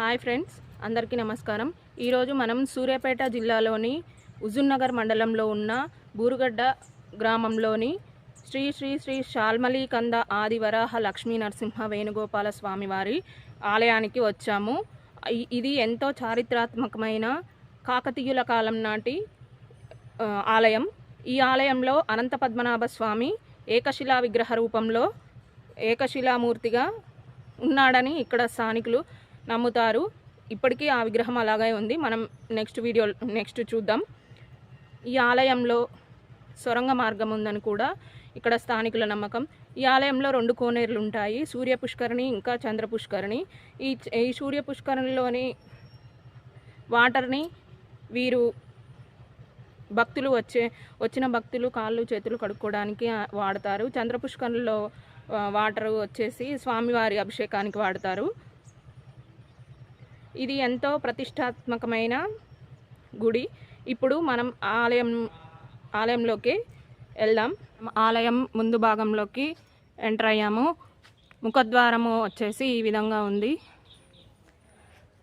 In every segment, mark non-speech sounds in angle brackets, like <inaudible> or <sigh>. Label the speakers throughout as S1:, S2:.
S1: Hi friends అందరికీ నమస్కారం. ఈరోజు మనం సూర్యాపేట జిల్లాలోని హుజూర్నగర్ మండలంలో ఉన్న బూరుగడ్డ గ్రామంలోని శ్రీ శ్రీ శ్రీ షాల్మలి కంద ఆదివరాహ లక్ష్మీ నరసింహ వేణుగోపాల స్వామి వారి ఆలయానికి వచ్చాము. ఇది ఎంతో చారిత్రాత్మకమైన కాకతీయుల కాలం నాటి ఆలయం. ఈ ఆలయంలో అనంత పద్మనాభ స్వామి ఏకశిలా విగ్రహ రూపంలో ఏకశిలామూర్తిగా ఉన్నాడని ఇక్కడ స్థానికులు నమ్ముతారు. ఇప్పటికీ ఆ విగ్రహం అలాగే ఉంది. మనం నెక్స్ట్ వీడియో నెక్స్ట్ చూద్దాం. ఈ ఆలయంలో సొరంగ మార్గం ఉందని కూడా ఇక్కడ స్థానికుల నమ్మకం. ఈ ఆలయంలో రెండు కోనేరులు ఉంటాయి. సూర్య పుష్కరిణి ఇంకా చంద్ర పుష్కరిణి ఈ ఈ సూర్య పుష్కరిణిలోని వాటర్ని వీరు భక్తులు వచ్చే వచ్చిన భక్తులు కాళ్ళు చేతులు కడుక్కోవడానికి వాడతారు. చంద్రపుష్కరంలో వాటర్ వచ్చేసి స్వామివారి అభిషేకానికి వాడతారు. ఇది ఎంతో ప్రతిష్టాత్మకమైన గుడి. ఇప్పుడు మనం ఆలయం ఆలయంలోకి వెళ్దాం. ఆలయం ముందు భాగంలోకి ఎంటర్ అయ్యాము. ముఖద్వారము వచ్చేసి ఈ విధంగా ఉంది.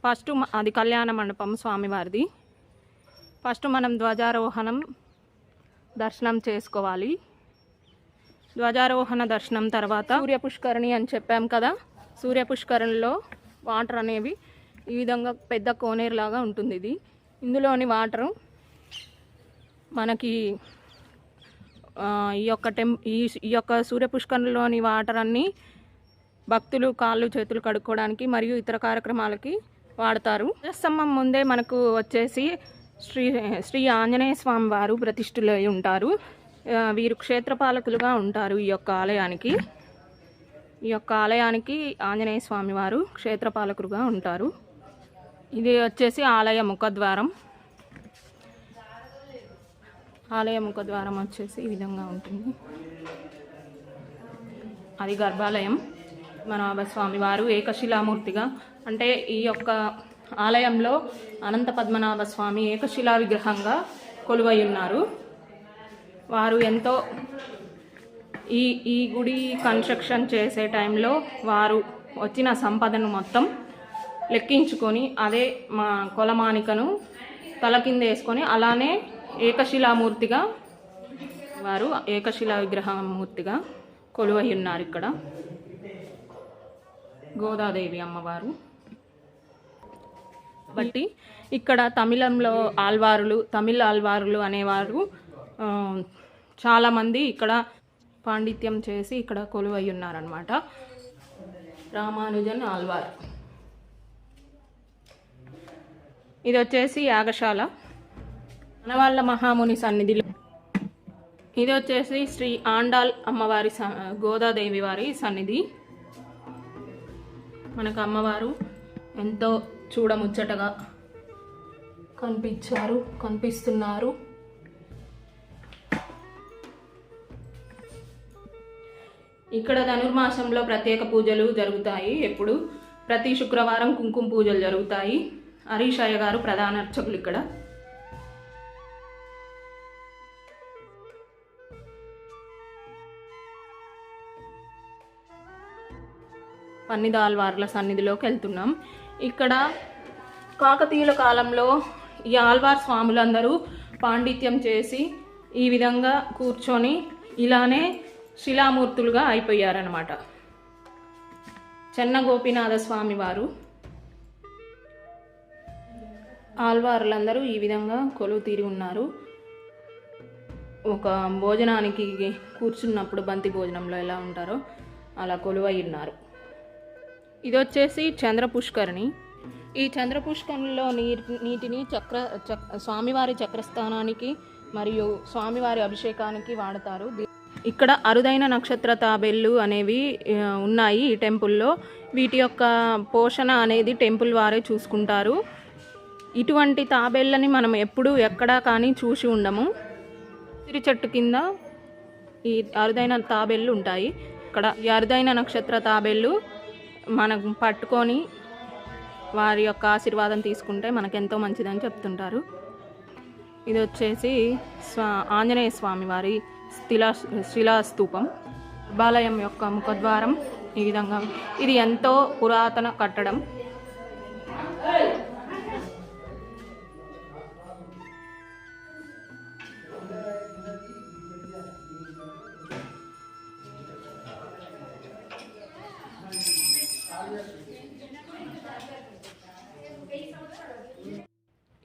S1: ఫస్ట్ అది కళ్యాణ మండపం స్వామివారిది. ఫస్ట్ మనం ధ్వజారోహణం దర్శనం చేసుకోవాలి. ధ్వజారోహణ దర్శనం తర్వాత సూర్య పుష్కరిణి అని చెప్పాం కదా సూర్య పుష్కరిణిలో వాటర్ అనేవి ఈ విధంగా పెద్ద కోనేరులాగా ఉంటుంది ఇది. ఇందులోని వాటరు మనకి ఈ యొక్క టెం ఈ ఈ యొక్క సూర్యపుష్కరంలోని వాటర్ అన్నీ భక్తులు కాళ్ళు చేతులు కడుక్కోవడానికి మరియు ఇతర కార్యక్రమాలకి వాడతారు. స్తంభం ముందే మనకు వచ్చేసి శ్రీ శ్రీ ఆంజనేయ స్వామి వారు ప్రతిష్ఠులై ఉంటారు. వీరు క్షేత్రపాలకులుగా ఉంటారు ఈ యొక్క ఆలయానికి. ఈ యొక్క ఆలయానికి ఆంజనేయ స్వామి వారు క్షేత్రపాలకులుగా ఉంటారు. ఇది వచ్చేసి ఆలయ ముఖద్వారం. ఆలయ ముఖద్వారం వచ్చేసి ఈ విధంగా ఉంటుంది. అది గర్భాలయం. మన స్వామి వారు ఏకశిలామూర్తిగా అంటే ఈ యొక్క ఆలయంలో అనంత పద్మనాభ స్వామి ఏకశిలా విగ్రహంగా కొలువై ఉన్నారు. వారు ఎంతో ఈ ఈ గుడి కన్స్ట్రక్షన్ చేసే టైంలో వారు వచ్చిన సంపదను మొత్తం లెక్కించుకొని అదే మా కొలమానికను తల కింద వేసుకొని అలానే ఏకశిలామూర్తిగా వారు ఏకశిలా విగ్రహమూర్తిగా కొలువై ఉన్నారు ఇక్కడ. గోదాదేవి అమ్మవారు. బట్టి ఇక్కడ తమిళంలో ఆల్వారులు తమిళ ఆల్వారులు అనేవారు చాలామంది ఇక్కడ పాండిత్యం చేసి ఇక్కడ కొలువై ఉన్నారనమాట రామానుజన్ ఆల్వార్ ఇది వచ్చేసి యాగశాల మనవాళ్ళ మహాముని సన్నిధిలో. ఇది వచ్చేసి శ్రీ ఆండాల్ అమ్మవారి స- గోదాదేవి వారి సన్నిధి. మనకు అమ్మవారు ఎంతో చూడముచ్చటగా కనిపించారు కనిపిస్తున్నారు. ఇక్కడ ధనుర్మాసంలో ప్రత్యేక పూజలు జరుగుతాయి. ఎప్పుడు? ప్రతి శుక్రవారం కుంకుమ పూజలు జరుగుతాయి. హరీష్ అయ్య గారు ప్రధాన అర్చకులు ఇక్కడ. పన్నిదాల్వార్ల సన్నిధిలోకి వెళ్తున్నాం. ఇక్కడ కాకతీయుల కాలంలో ఈ ఆల్వార్ స్వాములందరూ పాండిత్యం చేసి ఈ విధంగా కూర్చొని ఇలానే శిలామూర్తులుగా అయిపోయారనమాట చెన్న గోపీనాథ స్వామి వారు. ఆల్వార్లందరూ ఈ విధంగా కొలువు తీరి ఉన్నారు. ఒక భోజనానికి కూర్చున్నప్పుడు బంతి భోజనంలో ఎలా ఉంటారో అలా కొలువై ఉన్నారు ఇది వచ్చేసి చంద్ర పుష్కరిణి ఈ చంద్ర పుష్కరిణిలో నీటి నీటిని చక్ర చక్ స్వామివారి చక్రస్థానానికి మరియు స్వామివారి అభిషేకానికి వాడతారు. ఇక్కడ అరుదైన నక్షత్ర తాబెళ్ళు అనేవి ఉన్నాయి ఈ టెంపుల్లో. వీటి యొక్క పోషణ అనేది టెంపుల్ వారే చూసుకుంటారు. ఇటువంటి తాబేళ్ళని మనం ఎప్పుడూ ఎక్కడా కానీ చూసి ఉండము. ఉసిరి చెట్టు కింద ఈ అరుదైన తాబేళ్ళు ఉంటాయి. ఇక్కడ ఈ అరుదైన నక్షత్ర తాబేళ్ళు మనం పట్టుకొని వారి యొక్క ఆశీర్వాదం తీసుకుంటే మనకు ఎంతో మంచిదని చెప్తుంటారు. ఇది వచ్చేసి స్వా ఆంజనేయ స్వామి వారి శిలా శిలాస్తూపం గర్భాలయం యొక్క ముఖద్వారం ఈ విధంగా. ఇది ఎంతో పురాతన కట్టడం.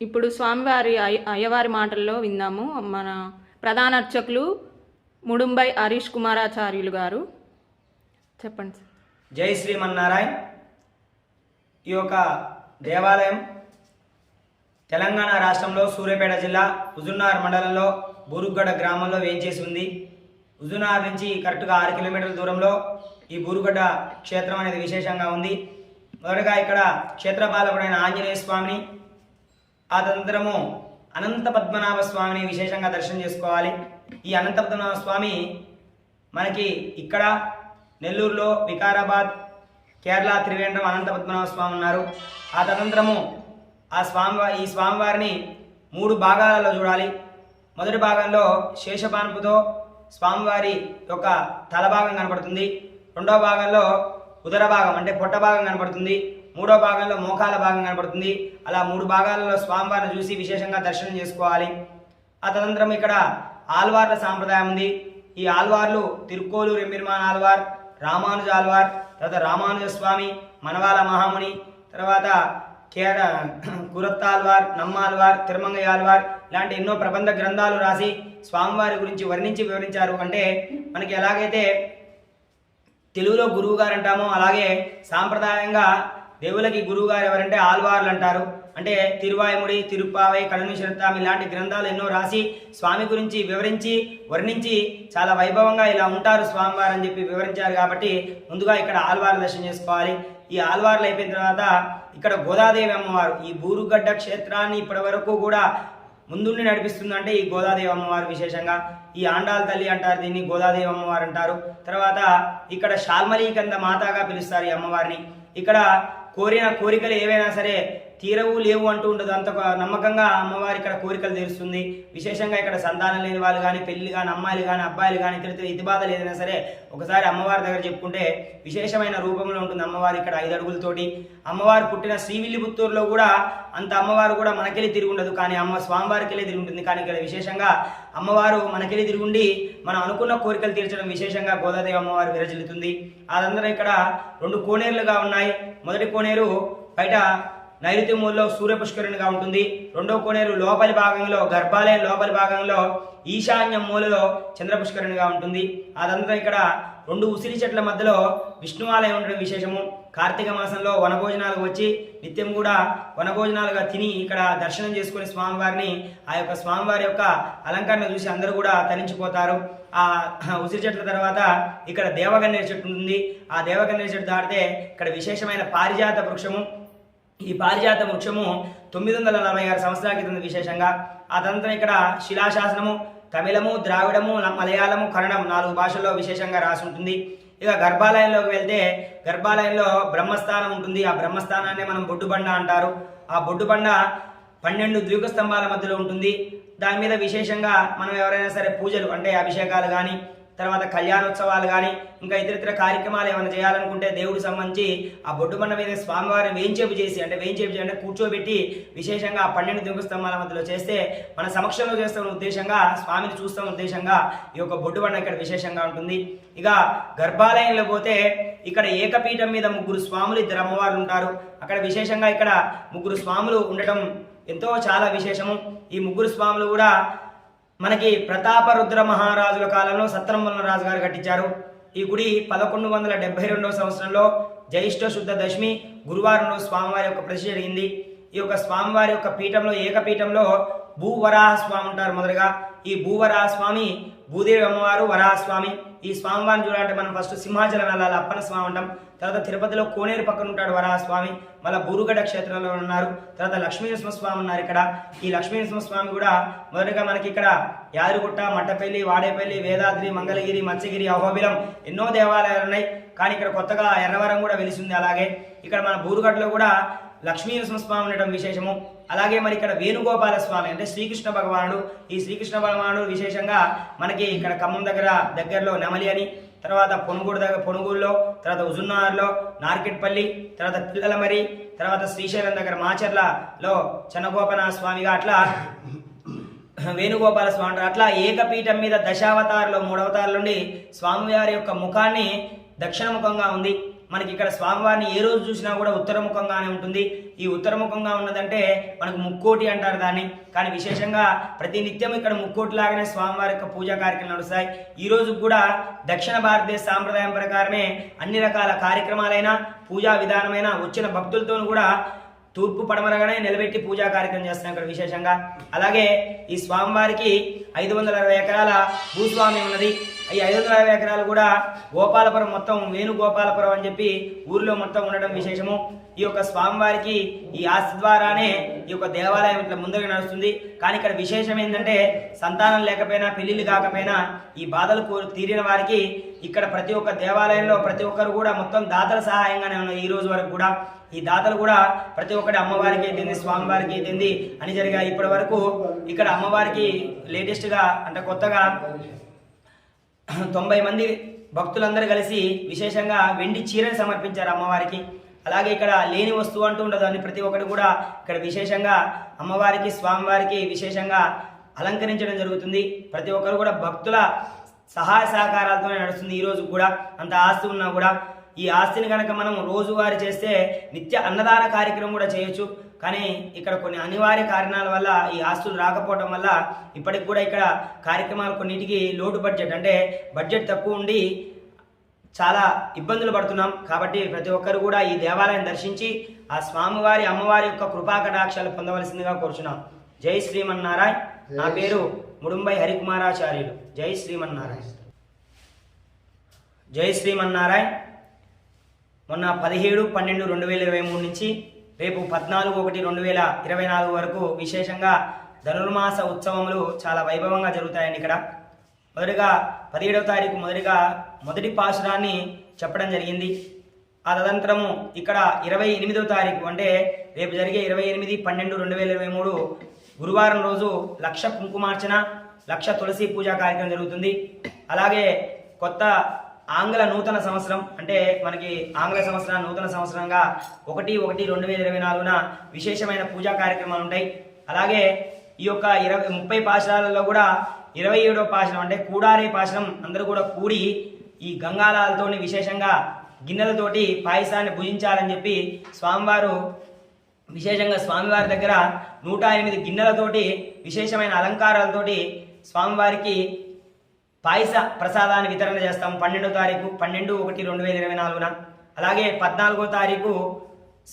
S1: ఇప్పుడు స్వామివారి అయ్య- అయ్యవారి మాటల్లో విందాము. మన ప్రధాన అర్చకులు ముడుంబై హరీష్ కుమారాచార్యులు గారు. చెప్పండి సార్.
S2: జై శ్రీమన్నారాయణ్. ఈ యొక్క దేవాలయం తెలంగాణ రాష్ట్రంలో సూర్యాపేట జిల్లా హుజున్నార్ మండలంలో బూరుగడ గ్రామంలో వేయించేసి ఉంది. హుజునార్ నుంచి కరెక్ట్గా ఆరు కిలోమీటర్ల దూరంలో ఈ బూరుగడ్డ క్షేత్రం అనేది విశేషంగా ఉంది. మొదటగా ఇక్కడ క్షేత్రపాలకుడైన ఆంజనేయ స్వామిని ఆ తదనంతరము అనంత పద్మనాభ స్వామిని విశేషంగా దర్శనం చేసుకోవాలి. ఈ అనంత పద్మనాభ స్వామి మనకి ఇక్కడ నెల్లూరులో వికారాబాద్ కేరళ త్రివేంద్రం అనంత పద్మనాభ స్వామి ఉన్నారు. ఆ తదంతరము ఆ స్వామి ఈ స్వామివారిని మూడు భాగాలలో చూడాలి. మొదటి భాగంలో శేషపాన్పుతో స్వామివారి యొక్క తల భాగం కనపడుతుంది. రెండవ భాగంలో ఉదర భాగం అంటే పొట్ట భాగం కనపడుతుంది. మూడో భాగంలో మోకాల భాగం కనపడుతుంది అలా మూడు భాగాలలో స్వామివారిని చూసి విశేషంగా దర్శనం చేసుకోవాలి. ఆ తదనంతరం ఇక్కడ ఆల్వార్ల సాంప్రదాయం ఉంది. ఈ ఆల్వార్లు తిరుక్కోలు రెమ్మిర్మాన్ ఆల్వార్ రామానుజ ఆల్వార్ తర్వాత రామానుజ స్వామి మనవాల మహాముని తర్వాత కేర కురత్తాల్వార్ నమ్మాల్వార్ తిరుమంగయ్య ఆల్వార్ ఇలాంటి ఎన్నో ప్రబంధ గ్రంథాలు రాసి స్వామివారి గురించి వర్ణించి వివరించారు. అంటే మనకి ఎలాగైతే తెలుగులో గురువు గారు అంటామో అలాగే సాంప్రదాయంగా దేవులకి గురువు గారు ఎవరంటే ఆల్వార్లు అంటారు. అంటే తిరువాయముడి తిరుప్పావై కడను శరత్తాం ఇలాంటి గ్రంథాలు ఎన్నో రాసి స్వామి గురించి వివరించి వర్ణించి చాలా వైభవంగా ఇలా ఉంటారు స్వామివారు అని చెప్పి వివరించారు కాబట్టి ముందుగా ఇక్కడ ఆల్వార్ దర్శనం చేసుకోవాలి. ఈ ఆల్వార్లు అయిపోయిన తర్వాత ఇక్కడ గోదాదేవి అమ్మవారు ఈ బూరుగడ్డ క్షేత్రాన్ని ఇప్పటి వరకు కూడా ముందుండి నడిపిస్తుందంటే ఈ గోదాదేవి అమ్మవారు విశేషంగా. ఈ ఆండాల తల్లి అంటారు దీన్ని గోదాదేవి అమ్మవారు అంటారు. తర్వాత ఇక్కడ శాల్మలీకంద మాతాగా పిలుస్తారు ఈ అమ్మవారిని. ఇక్కడ కోరిన కోరికలు ఏవైనా సరే తీరవు లేవు అంటూ ఉండదు. అంత నమ్మకంగా అమ్మవారి ఇక్కడ కోరికలు తీరుస్తుంది. విశేషంగా ఇక్కడ సంతానం లేని వాళ్ళు కానీ పెళ్ళి కానీ అమ్మాయిలు కానీ అబ్బాయిలు కానీ ఇతర ఇది బాధలు ఏదైనా సరే ఒకసారి అమ్మవారి దగ్గర చెప్పుకుంటే విశేషమైన రూపంలో ఉంటుంది అమ్మవారు ఇక్కడ ఐదు అడుగులతోటి అమ్మవారు పుట్టిన శ్రీవిల్లిపుత్తూరులో కూడా అంత అమ్మవారు కూడా మనకెళ్ళి తిరిగి ఉండదు. కానీ అమ్మ స్వామివారికి వెళ్ళి తిరిగి ఉంటుంది. కానీ ఇక్కడ విశేషంగా అమ్మవారు మనకెళ్ళి తిరిగి ఉండి మనం అనుకున్న కోరికలు తీర్చడం విశేషంగా గోదాదేవి అమ్మవారు విరజిల్లుతుంది. అదందరూ ఇక్కడ రెండు కోనేరులుగా ఉన్నాయి. మొదటి కోనేరు బయట నైరుతి మూలలో సూర్య పుష్కరునిగా ఉంటుంది. రెండవ కోనేరు లోపలి భాగంలో గర్భాలయం లోపలి భాగంలో ఈశాన్యం మూలలో చంద్ర పుష్కరునిగా ఉంటుంది. అదంతా ఇక్కడ రెండు ఉసిరి చెట్ల మధ్యలో విష్ణువాలయం ఉండడం విశేషము. కార్తీక మాసంలో వనభోజనాలకు వచ్చి నిత్యం కూడా వనభోజనాలుగా తిని ఇక్కడ దర్శనం చేసుకుని స్వామివారిని ఆ యొక్క స్వామివారి యొక్క అలంకరణ చూసి అందరూ కూడా తరించిపోతారు. ఆ ఉసిరి చెట్ల తర్వాత ఇక్కడ దేవగన్నేరు చెట్టు ఉంటుంది. ఆ దేవగన్నేరు చెట్టు దాటితే ఇక్కడ విశేషమైన పారిజాత వృక్షము. ఈ పారిజాత వృక్షము తొమ్మిది వందల నలభై ఆరు సంవత్సరాల క్రితం విశేషంగా. ఆ ఇక్కడ శిలాశాసనము తమిళము ద్రావిడము మలయాళము కన్నడం నాలుగు భాషల్లో విశేషంగా రాసి ఉంటుంది. ఇక గర్భాలయంలోకి వెళ్తే గర్భాలయంలో బ్రహ్మస్థానం ఉంటుంది. ఆ బ్రహ్మస్థానాన్ని మనం బొడ్డుబండ అంటారు. ఆ బొడ్డుబండ పన్నెండు ద్వీప స్తంభాల మధ్యలో ఉంటుంది. దాని మీద విశేషంగా మనం ఎవరైనా సరే పూజలు అంటే అభిషేకాలు కానీ తర్వాత కళ్యాణోత్సవాలు కానీ ఇంకా ఇతరితర కార్యక్రమాలు ఏమైనా చేయాలనుకుంటే దేవుడికి సంబంధించి ఆ బొడ్డుబండ మీద స్వామివారిని వేయించేపు చేసి అంటే వేయించేపు అంటే కూర్చోబెట్టి విశేషంగా పన్నెండు దిగువ స్తంభాల మధ్యలో చేస్తే మన సమక్షంలో చేస్తున్న ఉద్దేశంగా స్వామిని చూస్తాం ఉద్దేశంగా ఈ యొక్క బొడ్డుబండ ఇక్కడ విశేషంగా ఉంటుంది. ఇక గర్భాలయంలో పోతే ఇక్కడ ఏకపీఠం మీద ముగ్గురు స్వాములు ఇద్దరు అమ్మవారు ఉంటారు. అక్కడ విశేషంగా ఇక్కడ ముగ్గురు స్వాములు ఉండటం ఎంతో చాలా విశేషము. ఈ ముగ్గురు స్వాములు కూడా మనకి ప్రతాపరుద్ర మహారాజుల కాలంలో సత్రమల్ల రాజు గారు కట్టించారు. ఈ గుడి పదకొండు వందల డెబ్బై రెండవ సంవత్సరంలో జ్యేష్ఠ శుద్ధ దశమి గురువారం రోజు స్వామివారి యొక్క ప్రతిష్ఠ జరిగింది. ఈ యొక్క స్వామివారి యొక్క పీఠంలో ఏకపీఠంలో భూవరాహ స్వామి ఉంటారు మొదలుగా ఈ భూవరాహ స్వామి భూదేవి అమ్మవారు వరాహస్వామి. స్వామి ఈ స్వామివారిని చూడాలంటే మనం ఫస్ట్ సింహాచలం వెళ్ళాలి అప్పన స్వామి ఉంటాం. తర్వాత తిరుపతిలో కోనేరు పక్కన ఉంటాడు వరాహ స్వామి మళ్ళీ బూరుగడ క్షేత్రంలో ఉన్నారు. తర్వాత లక్ష్మీ స్వామి ఉన్నారు ఇక్కడ. ఈ లక్ష్మీ స్వామి కూడా మొదటగా మనకి ఇక్కడ యాదగిరిగుట్ట మట్టపల్లి వాడేపల్లి వేదాద్రి మంగళగిరి మత్స్యగిరి అహోబిలం ఎన్నో దేవాలయాలు ఉన్నాయి. కానీ ఇక్కడ కొత్తగా ఎర్రవరం కూడా వెలిసింది అలాగే. ఇక్కడ మన బూరుగడ్డలో కూడా లక్ష్మీ నరసింహస్వామి ఉండటం విశేషము. అలాగే మరి ఇక్కడ వేణుగోపాల స్వామి అంటే శ్రీకృష్ణ భగవానుడు. ఈ శ్రీకృష్ణ భగవానుడు విశేషంగా మనకి ఇక్కడ ఖమ్మం దగ్గర దగ్గరలో నెమలి అని తర్వాత పొనుగూరు దగ్గర పొనుగూరులో తర్వాత ఉజున్నారులో నార్కెట్పల్లి తర్వాత పిల్లలమరి తర్వాత శ్రీశైలం దగ్గర మాచర్లలో చెన్నగోపన స్వామిగా అట్లా <clears throat> వేణుగోపాల స్వామి అంటారు అట్లా ఏకపీఠం మీద దశావతారలో మూడవతారుల నుండి స్వామివారి యొక్క ముఖాన్ని దక్షిణ ముఖంగా ఉంది. మనకి ఇక్కడ స్వామివారిని ఏ రోజు చూసినా కూడా ఉత్తరముఖంగానే ఉంటుంది. ఈ ఉత్తరముఖంగా ఉన్నదంటే మనకు ముక్కోటి అంటారు దాన్ని. కానీ విశేషంగా ప్రతి నిత్యం ఇక్కడ ముక్కోటి లాగానే స్వామివారి యొక్క పూజా కార్యక్రమాలు నడుస్తాయి. ఈ రోజు కూడా దక్షిణ భారతదేశ సాంప్రదాయం ప్రకారమే అన్ని రకాల కార్యక్రమాలైన పూజా విధానమైన వచ్చిన భక్తులతో కూడా తూర్పు పడమరగానే నిలబెట్టి పూజా కార్యక్రమం చేస్తున్నాం ఇక్కడ విశేషంగా. అలాగే ఈ స్వామివారికి ఐదు వందల అరవై ఎకరాల భూస్వామి ఉన్నది. ఈ ఐదు వందల అరవై ఎకరాలు కూడా గోపాలపురం మొత్తం వేణుగోపాలపురం అని చెప్పి ఊరిలో మొత్తం ఉండడం విశేషము. ఈ యొక్క స్వామివారికి ఈ ఆస్తి ద్వారానే ఈ యొక్క దేవాలయం ఇట్లా ముందుగా నడుస్తుంది. కానీ ఇక్కడ విశేషం ఏంటంటే సంతానం లేకపోయినా పెళ్ళిళ్ళు కాకపోయినా ఈ బాధలు తీరిన వారికి ఇక్కడ ప్రతి ఒక్క దేవాలయంలో ప్రతి ఒక్కరు కూడా మొత్తం దాతల సహాయంగానే ఉన్నారు ఈ రోజు వరకు కూడా. ఈ దాతలు కూడా ప్రతి ఒక్కటి అమ్మవారికి ఎత్తింది స్వామివారికి ఎత్తింది అని జరిగా ఇప్పటి వరకు ఇక్కడ అమ్మవారికి లేటెస్ట్గా అంటే కొత్తగా తొంభై మంది భక్తులందరూ కలిసి విశేషంగా వెండి చీరని సమర్పించారు అమ్మవారికి. అలాగే ఇక్కడ లేని వస్తువు అంటూ ఉండదు అని ప్రతి ఒక్కటి కూడా ఇక్కడ విశేషంగా అమ్మవారికి స్వామివారికి విశేషంగా అలంకరించడం జరుగుతుంది. ప్రతి ఒక్కరు కూడా భక్తుల సహాయ సహకారాలతోనే నడుస్తుంది ఈరోజు కూడా. అంత ఆస్తి ఉన్నా కూడా ఈ ఆస్తిని కనుక మనం రోజువారీ చేస్తే నిత్య అన్నదాన కార్యక్రమం కూడా చేయొచ్చు. కానీ ఇక్కడ కొన్ని అనివార్య కారణాల వల్ల ఈ ఆస్తులు రాకపోవడం వల్ల ఇప్పటికి కూడా ఇక్కడ కార్యక్రమాలు కొన్నిటికి లోటు బడ్జెట్ అంటే బడ్జెట్ తక్కువ ఉండి చాలా ఇబ్బందులు పడుతున్నాం. కాబట్టి ప్రతి ఒక్కరు కూడా ఈ దేవాలయం దర్శించి ఆ స్వామివారి అమ్మవారి యొక్క కృపా కటాక్షాలు పొందవలసిందిగా కోరుచున్నాం. జై శ్రీమన్నారాయణ నా పేరు ముడుంబై హరికుమారాచార్యులు. జై శ్రీమన్నారాయణ జై శ్రీమన్నారాయణ మొన్న పదిహేడు పన్నెండు రెండు వేల ఇరవై మూడు నుంచి రేపు పద్నాలుగు ఒకటి రెండు వేల ఇరవై నాలుగు వరకు విశేషంగా ధనుర్మాస ఉత్సవములు చాలా వైభవంగా జరుగుతాయండి ఇక్కడ. మొదటిగా పదిహేడవ తారీఖు మొదటిగా మొదటి పాశురాన్ని చెప్పడం జరిగింది. ఆ తదంతరము ఇక్కడ ఇరవై ఎనిమిదవ తారీఖు అంటే రేపు జరిగే ఇరవై ఎనిమిది పన్నెండు రెండు వేల ఇరవై మూడు గురువారం రోజు లక్ష కుంకుమార్చన లక్ష తులసి పూజా కార్యక్రమం జరుగుతుంది. అలాగే కొత్త ఆంగ్ల నూతన సంవత్సరం అంటే మనకి ఆంగ్ల సంవత్సరం నూతన సంవత్సరంగా ఒకటి ఒకటి రెండు వేల ఇరవై నాలుగున విశేషమైన పూజా కార్యక్రమాలు ఉంటాయి. అలాగే ఈ యొక్క ఇరవై ముప్పై పాశనాలలో కూడా ఇరవై ఏడో పాశనం అంటే కూడారే పాశనం అందరూ కూడా కూడి ఈ గంగాలాలతోని విశేషంగా గిన్నెలతోటి పాయసాన్ని భుజించాలని చెప్పి స్వామివారు విశేషంగా స్వామివారి దగ్గర నూట ఎనిమిది గిన్నెలతోటి విశేషమైన అలంకారాలతోటి స్వామివారికి పాయస ప్రసాదాన్ని వితరణ చేస్తాం. పన్నెండో తారీఖు పన్నెండు ఒకటి రెండు వేల ఇరవై నాలుగున. అలాగే పద్నాలుగో తారీఖు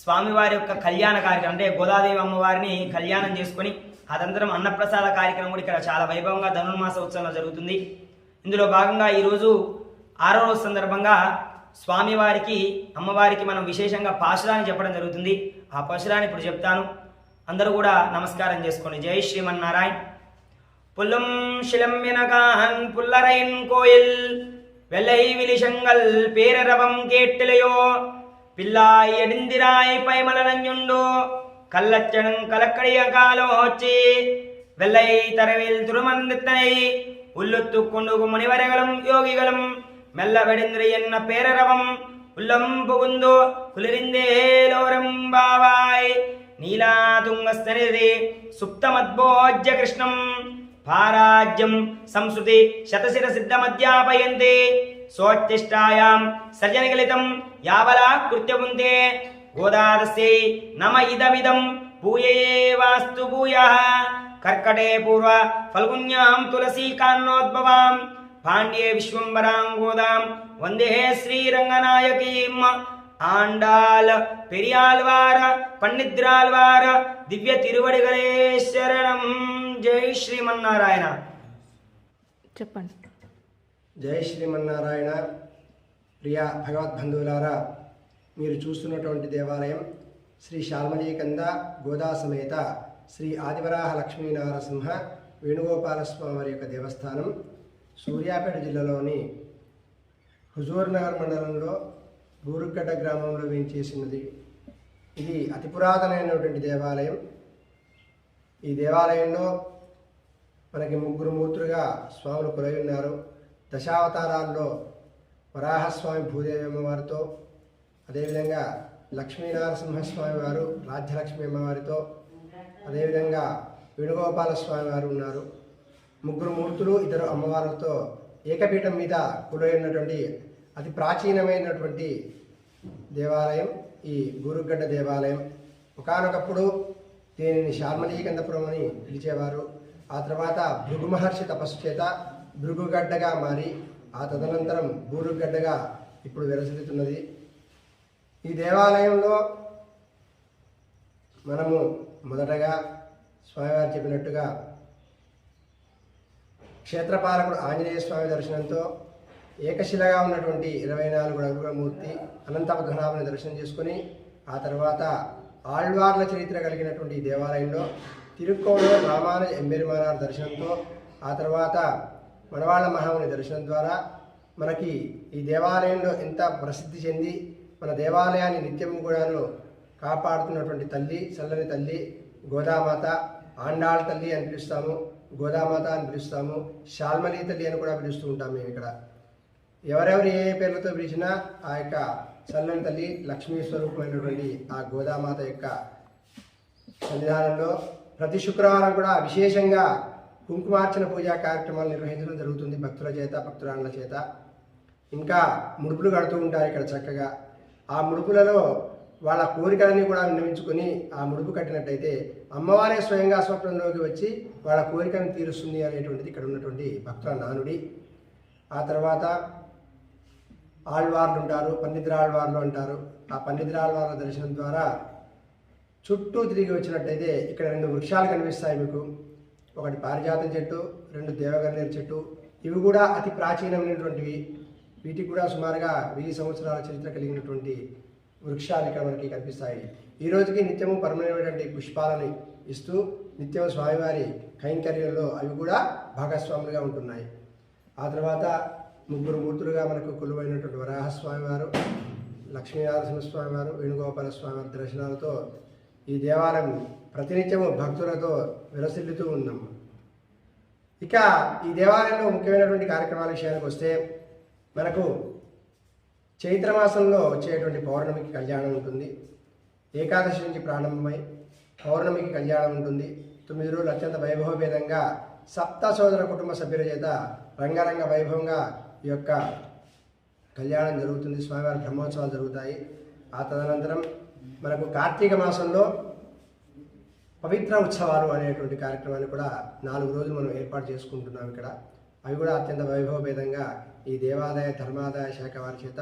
S2: స్వామివారి యొక్క కళ్యాణ కార్యక్రమం అంటే గోదాదేవి అమ్మవారిని కళ్యాణం చేసుకొని అనంతరం అన్నప్రసాద కార్యక్రమం కూడా ఇక్కడ చాలా వైభవంగా ధనుర్మాస ఉత్సవంలో జరుగుతుంది. ఇందులో భాగంగా ఈరోజు ఆరో రోజు సందర్భంగా స్వామివారికి అమ్మవారికి మనం విశేషంగా పాశురాన్ని చెప్పడం జరుగుతుంది. ఆ పాశురాన్ని ఇప్పుడు చెప్తాను. అందరూ కూడా నమస్కారం చేసుకోండి. జై శ్రీమన్నారాయణ. புல்லும் சிலம்பினகாகன் புல்லரையின் கோயில். வெள்ளை விழிசங்கள் பேரரவம் கேட்டிலையோ? பில்லாய் எடுந்திராய் பைமலனஞ்சுண்டோ? கல்லச்சனும் கலக்கடிய காலோச்சி. வெள்ளை தரவில் திருமந்தித்தனை. உள்ளுத்து கொண்டு முனிவர்களும் யோகிகளும். மெல்ல வெடிந்திரு என்ன பேரரவம்? உள்ளம் புகுந்தோ? குளிரிந்தேலோரம் பாவாய். நீலா துங்கஸ்தனிதி சுப்தமத்போஜ கிருஷ்ணம். పారాజ్యం సంస్కృతి శతశిర సిద్ధమధ్యాపయంతే సోత్తిష్టాయాం సర్జనగలితం యావలా కృత్యపుంతే గోదాదస్యై నమ ఇదమిదం భూయేవాస్తు భూయ కర్కటే పూర్వ ఫల్గుణ్యాం తులసీకాన్నోద్భవాం పాండ్యే విశ్వంబరాం గోదాం వందే శ్రీరంగనాయకీం ஆண்டாள் பெரியாழ்வார் பண்டித்ராழ்வார் திவ்ய திருவடிகளே శరణం జై శ్రీమన్నారాయణ.
S1: చెప్పండి.
S3: జై శ్రీమన్నారాయణ. ప్రియ భగవద్బంధువులారా మీరు చూస్తున్నటువంటి దేవాలయం శ్రీ శాల్మలీకంద గోదా సమేత శ్రీ ఆదివరాహ లక్ష్మీనారసింహ వేణుగోపాలస్వామి వారి యొక్క దేవస్థానం సూర్యాపేట జిల్లాలోని హుజూర్ నగర్ మండలంలో బూరుగడ్డ గ్రామంలో వేయించేసినది ఇది అతి పురాతనమైనటువంటి దేవాలయం. ఈ దేవాలయంలో మనకి ముగ్గురు మూర్తులుగా స్వాములు కొలై ఉన్నారు. దశావతారాల్లో వరాహస్వామి భూదేవి అమ్మవారితో అదేవిధంగా లక్ష్మీనరసింహస్వామి వారు రాజ్యలక్ష్మి అమ్మవారితో అదేవిధంగా వేణుగోపాల స్వామి వారు ఉన్నారు. ముగ్గురు మూర్తులు ఇద్దరు అమ్మవారులతో ఏకపీఠం మీద కొలై ఉన్నటువంటి అతి ప్రాచీనమైనటువంటి దేవాలయం ఈ గురుగడ్డ దేవాలయం. ఒకానొకప్పుడు దీనిని శాల్మలీకందపురం అని పిలిచేవారు. ఆ తర్వాత భృగు మహర్షి తపస్సు చేత భృగుగడ్డగా మారి ఆ తదనంతరం బూరుగడ్డగా ఇప్పుడు విరసిల్లుతున్నది. ఈ దేవాలయంలో మనము మొదటగా స్వామివారు చెప్పినట్టుగా క్షేత్రపాలకుడు ఆంజనేయ స్వామి దర్శనంతో ఏకశిలగా ఉన్నటువంటి ఇరవై నాలుగు అడుగుల మూర్తి అనంత పద్మనాభుని దర్శనం చేసుకుని ఆ తర్వాత ఆళ్వార్ల చరిత్ర కలిగినటువంటి ఈ దేవాలయంలో తిరుక్కోవలో రామాను ఎంబెరిమానార్ దర్శనంతో ఆ తర్వాత మనవాళ్ళ మహాముని దర్శనం ద్వారా మనకి ఈ దేవాలయంలో ఎంత ప్రసిద్ధి చెంది మన దేవాలయాన్ని నిత్యము కూడాను కాపాడుతున్నటువంటి తల్లి చల్లని తల్లి గోదామాత ఆండాళ్ తల్లి అని పిలుస్తాము గోదామాత అని పిలుస్తాము శాల్మలి తల్లి అని కూడా పిలుస్తూ ఉంటాం మేము ఇక్కడ. ఎవరెవరు ఏ ఏ పేర్లతో పిలిచినా ఆ యొక్క చల్లని తల్లి లక్ష్మీ స్వరూపమైనటువంటి ఆ గోదామాత యొక్క సన్నిధానంలో ప్రతి శుక్రవారం కూడా విశేషంగా కుంకుమార్చన పూజా కార్యక్రమాలు నిర్వహించడం జరుగుతుంది భక్తుల చేత భక్తురాళ్ళ చేత. ఇంకా ముడుపులు కడుతూ ఉంటారు ఇక్కడ చక్కగా. ఆ ముడుపులలో వాళ్ళ కోరికలన్నీ కూడా విన్నవించుకొని ఆ ముడుపు కట్టినట్టయితే అమ్మవారే స్వయంగా స్వప్నంలోకి వచ్చి వాళ్ళ కోరికను తీరుస్తుంది అనేటువంటిది ఇక్కడ ఉన్నటువంటి భక్తుల నానుడి. ఆ తర్వాత ఆళ్వార్లు ఉంటారు పన్నిద్రాళ్వార్లు అంటారు. ఆ పన్నిద్రాళ్వార్ల దర్శనం ద్వారా చుట్టూ తిరిగి వచ్చినట్టయితే ఇక్కడ రెండు వృక్షాలు కనిపిస్తాయి మీకు. ఒకటి పారిజాతం చెట్టు రెండు దేవగన్నేరు చెట్టు. ఇవి కూడా అతి ప్రాచీనమైనటువంటివి. వీటికి కూడా సుమారుగా వెయ్యి సంవత్సరాల చరిత్ర కలిగినటువంటి వృక్షాలు ఇక్కడ మనకి కనిపిస్తాయి. ఈ రోజుకి నిత్యము పరమైనటువంటి పుష్పాలని ఇస్తూ నిత్యం స్వామివారి కైంకర్యంలో అవి కూడా భాగస్వాములుగా ఉంటున్నాయి. ఆ తర్వాత ముగ్గురు మూర్తులుగా మనకు కొలువైనటువంటి వరాహస్వామివారు లక్ష్మీనరసింహస్వామి వారు వేణుగోపాల స్వామి వారి దర్శనాలతో ఈ దేవాలయం ప్రతినిత్యము భక్తులతో విరసిల్లుతూ ఉందమ్మ ఇక ఈ దేవాలయంలో ముఖ్యమైనటువంటి కార్యక్రమాల విషయానికి వస్తే మనకు చైత్రమాసంలో వచ్చేటువంటి పౌర్ణమికి కళ్యాణం ఉంటుంది. ఏకాదశి నుంచి ప్రారంభమై పౌర్ణమికి కళ్యాణం ఉంటుంది. తొమ్మిది రోజులు అత్యంత వైభవభేదంగా సప్త సోదర కుటుంబ సభ్యుల చేత రంగరంగ వైభవంగా ఈ యొక్క కళ్యాణం జరుగుతుంది. స్వామివారి బ్రహ్మోత్సవాలు జరుగుతాయి. ఆ తదనంతరం మనకు కార్తీక మాసంలో పవిత్ర ఉత్సవాలు అనేటువంటి కార్యక్రమాన్ని కూడా నాలుగు రోజులు మనం ఏర్పాటు చేసుకుంటున్నాం ఇక్కడ. అవి కూడా అత్యంత వైభవభేదంగా ఈ దేవాదాయ ధర్మాదాయ శాఖ వారి చేత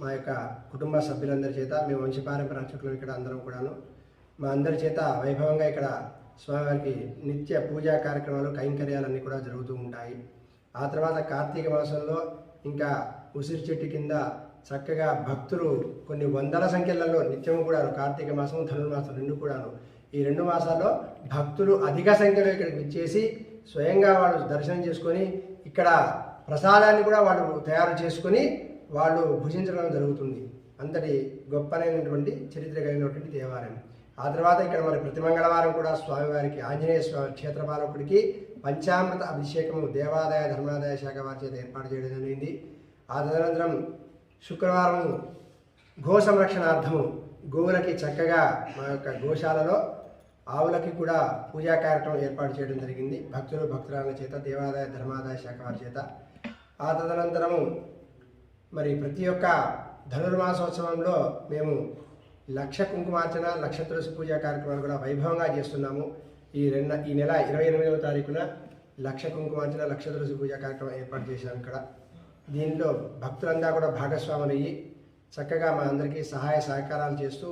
S3: మా యొక్క కుటుంబ సభ్యులందరి చేత మేము వంశపారంపర అర్చకులు ఇక్కడ అందరం కూడాను. మా అందరి చేత వైభవంగా ఇక్కడ స్వామివారికి నిత్య పూజా కార్యక్రమాలు కైంకర్యాలన్నీ కూడా జరుగుతూ ఉంటాయి. ఆ తర్వాత కార్తీక మాసంలో ఇంకా ఉసిరి చెట్టు కింద చక్కగా భక్తులు కొన్ని వందల సంఖ్యలలో నిత్యం కూడా కార్తీక మాసం ధనుర్మాసం రెండు కూడాను. ఈ రెండు మాసాల్లో భక్తులు అధిక సంఖ్యలో ఇక్కడికి విచ్చేసి స్వయంగా వాళ్ళు దర్శనం చేసుకొని ఇక్కడ ప్రసాదాన్ని కూడా వాళ్ళు తయారు చేసుకొని వాళ్ళు భుజించడం జరుగుతుంది. అంతటి గొప్పనైనటువంటి చరిత్ర కలిగినటువంటి దేవాలయం. ఆ తర్వాత ఇక్కడ మరి ప్రతి మంగళవారం కూడా స్వామివారికి ఆంజనేయ స్వామి క్షేత్రపాలకుడికి పంచామృత అభిషేకము దేవాదాయ ధర్మాదాయ శాఖ వారి చేత ఏర్పాటు చేయడం జరిగింది. ఆ తదనంతరం శుక్రవారం గో సంరక్షణార్థము గోవులకి చక్కగా మా యొక్క గోశాలలో ఆవులకి కూడా పూజా కార్యక్రమం ఏర్పాటు చేయడం జరిగింది. భక్తులు భక్తురాల చేత దేవాదాయ ధర్మాదాయ శాఖ వారి చేత. ఆ తదనంతరము మరి ప్రతి ఒక్క ధనుర్మాసోత్సవంలో మేము లక్ష కుంకుమార్చన లక్ష తులసి పూజా కార్యక్రమాలు కూడా వైభవంగా చేస్తున్నాము. ఈ రెండు ఈ నెల ఇరవై ఎనిమిదవ తారీఖున లక్ష కుంకుమార్చన లక్ష తులసి పూజ కార్యక్రమం ఏర్పాటు చేశాం ఇక్కడ. దీనిలో భక్తులంతా కూడా భాగస్వాములు అయ్యి చక్కగా మా అందరికీ సహాయ సహకారాలు చేస్తూ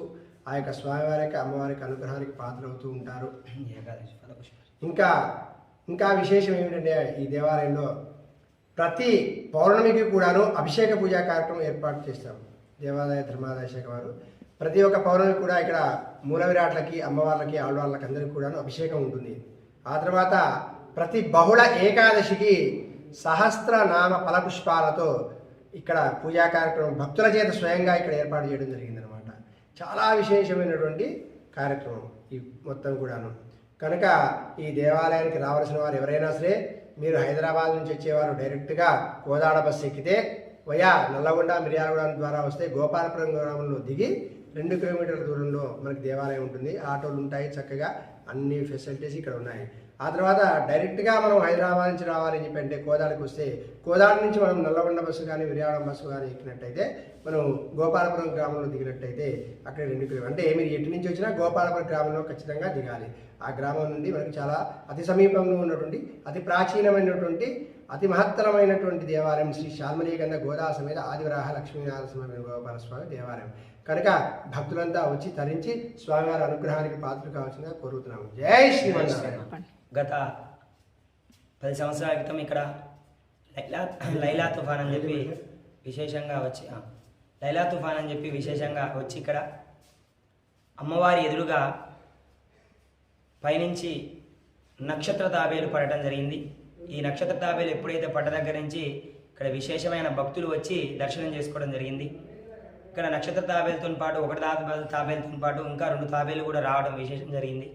S3: ఆ యొక్క స్వామివారి యొక్క అమ్మవారికి అనుగ్రహానికి పాత్రవుతూ ఉంటారు. ఇంకా ఇంకా విశేషం ఏమిటంటే ఈ దేవాలయంలో ప్రతి పౌర్ణమికి కూడాను అభిషేక పూజా కార్యక్రమం ఏర్పాటు చేస్తాం దేవాదాయ ధర్మాదాయ శాఖ వారు. ప్రతి ఒక్క పౌర్ణమి కూడా ఇక్కడ మూల విరాట్లకి అమ్మవార్లకి ఆడవాళ్ళకి అందరికీ కూడాను అభిషేకం ఉంటుంది. ఆ తర్వాత ప్రతి బహుళ ఏకాదశికి సహస్ర నామ ఫలపుష్పాలతో ఇక్కడ పూజా కార్యక్రమం భక్తుల చేత స్వయంగా ఇక్కడ ఏర్పాటు చేయడం జరిగిందనమాట చాలా విశేషమైనటువంటి కార్యక్రమం ఈ మొత్తం కూడాను. కనుక ఈ దేవాలయానికి రావాల్సిన వారు ఎవరైనా సరే మీరు హైదరాబాద్ నుంచి వచ్చేవారు డైరెక్ట్గా కోదాడ బస్సు ఎక్కితే వయా నల్లగొండ మిర్యాలగూడ ద్వారా వస్తే గోపాలపురం గ్రామంలో దిగి రెండు కిలోమీటర్ల దూరంలో మనకి దేవాలయం ఉంటుంది. ఆటోలు ఉంటాయి చక్కగా అన్ని ఫెసిలిటీస్ ఇక్కడ ఉన్నాయి. ఆ తర్వాత డైరెక్ట్గా మనం హైదరాబాద్ నుంచి రావాలని చెప్పి అంటే కోదాడికి వస్తే కోదాడ నుంచి మనం నల్లగొండ బస్సు కానీ విజయవాడ బస్సు కానీ ఎక్కినట్టయితే మనం గోపాలపురం గ్రామంలో దిగినట్టయితే అక్కడ రెండు కిలోమీటర్లు అంటే మీరు ఎటు నుంచి వచ్చినా గోపాలపురం గ్రామంలో ఖచ్చితంగా దిగాలి. ఆ గ్రామం నుండి మనకి చాలా అతి సమీపంలో ఉన్నటువంటి అతి ప్రాచీనమైనటువంటి అతి మహత్తరమైనటువంటి దేవాలయం శ్రీ శాల్మలీకంద గోదా సమేత ఆదివరాహ లక్ష్మీనారసింహ వేణుగోపాల స్వామి దేవాలయం. కనుక భక్తులంతా వచ్చి తరించి స్వామివారి అనుగ్రహానికి పాత్రలు కావాల్సిందిగా కోరుతున్నాము. జై శ్రీమన్నారాయణ
S2: గత పది సంవత్సరాల క్రితం ఇక్కడ లైలా లైలా తుఫాన్ అని చెప్పి విశేషంగా వచ్చి లైలా తుఫాన్ అని చెప్పి విశేషంగా వచ్చి ఇక్కడ అమ్మవారి ఎదురుగా పైనుంచి నక్షత్ర తాబేలు పడటం జరిగింది. ఈ నక్షత్ర తాబేలు ఎప్పుడైతే పడ్డ దగ్గర నుంచి ఇక్కడ విశేషమైన భక్తులు వచ్చి దర్శనం చేసుకోవడం జరిగింది. ఇక్కడ నక్షత్ర తాబేలతో పాటు ఒకటి తాబేలు పాటు ఇంకా రెండు తాబేలు కూడా రావడం విశేషం జరిగింది.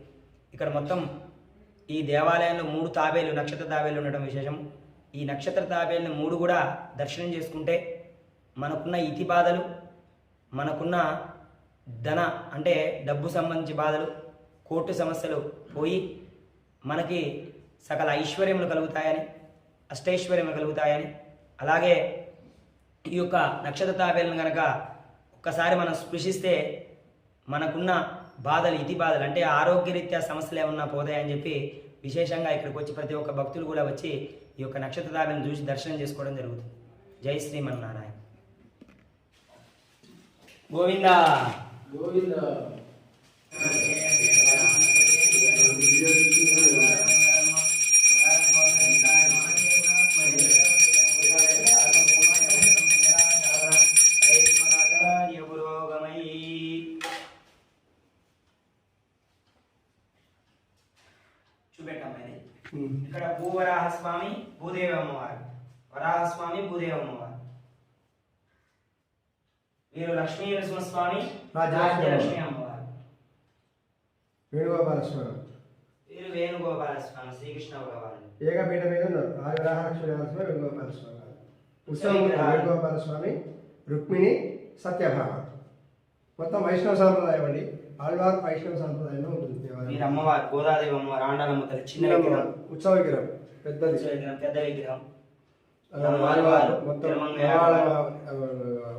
S2: ఇక్కడ మొత్తం ఈ దేవాలయంలో మూడు తాబేలు నక్షత్ర తాబేలు ఉండటం విశేషం. ఈ నక్షత్ర తాబేలను మూడు కూడా దర్శనం చేసుకుంటే మనకున్న ఇతి బాధలు మనకున్న ధన అంటే డబ్బు సంబంధించి బాధలు కోర్టు సమస్యలు పోయి మనకి సకల ఐశ్వర్యములు కలుగుతాయని అష్టైశ్వర్యములు కలుగుతాయని అలాగే ఈ యొక్క నక్షత్ర తాబేలను కనుక ఒక్కసారి మనం స్పృశిస్తే మనకున్న బాధలు ఇతి బాధలు అంటే ఆరోగ్యరీత్యా సమస్యలు ఏమన్నా పోతాయని చెప్పి విశేషంగా ఇక్కడికి వచ్చి ప్రతి ఒక్క భక్తులు కూడా వచ్చి ఈ యొక్క నక్షత్ర చూసి దర్శనం చేసుకోవడం జరుగుతుంది. జై శ్రీమన్నారాయణ. గోవిందా. గోవిందా. ఇక్కడ భూవరాహ స్వామి భూదేవి అమ్మవారు. వరాహ స్వామి భూదేవి అమ్మవారు. వీరు లక్ష్మీ నరసింహస్వామి
S3: రాజ్యలక్ష్మి
S2: అమ్మవారు.
S3: వేణుగోపాల స్వామి
S2: వీరు వేణుగోపాల స్వామి శ్రీకృష్ణ భగవాను
S3: ఏకపీఠ మీద ఉన్నారు ఆదివరాహలక్ష్మి నరసింహ వేణుగోపాల స్వామి ఉత్సవం వేణుగోపాల స్వామి రుక్మిణి సత్యభామ. మొత్తం వైష్ణవ సాంప్రదాయం అండి. ఆళ్వార్ వైష్ణవ సాంప్రదాయంలో ఉంటుంది.
S2: వీరు
S3: దేవాలయం
S2: అమ్మవారు గోదాదేవి అమ్మవారు ఆండాలమ్మ తల్లి చిన్న విగ్రహం
S3: ఉత్సవ విగ్రహం పెద్దది
S2: చిన్న విగ్రహం పెద్ద విగ్రహం
S3: ఆ, ఆళ్వార్ మొత్తం
S2: తిరుమంగ
S3: ఆళ్వార్,
S2: ఆళ్వార్.
S3: ఆ,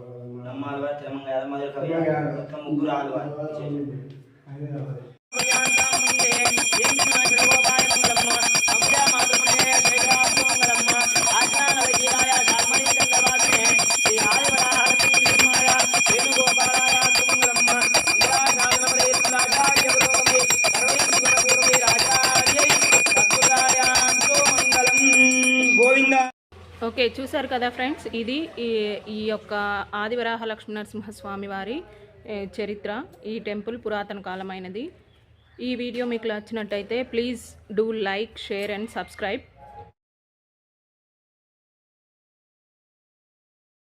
S2: అమ్మాళ్వారు తిరుమంగ యాదమ్మదుల కవి
S3: తిరుమంగ
S2: మొత్తం ముగ్గురు ఆళ్వారు
S3: హైదరాబాద్.
S1: ఓకే చూసారు కదా ఫ్రెండ్స్? ఇది ఈ ఈ యొక్క ఆదివరాహ లక్ష్మీ నరసింహస్వామి వారి చరిత్ర. ఈ టెంపుల్ పురాతన కాలమైనది. ఈ వీడియో మీకు నచ్చినట్టయితే please do like share and subscribe.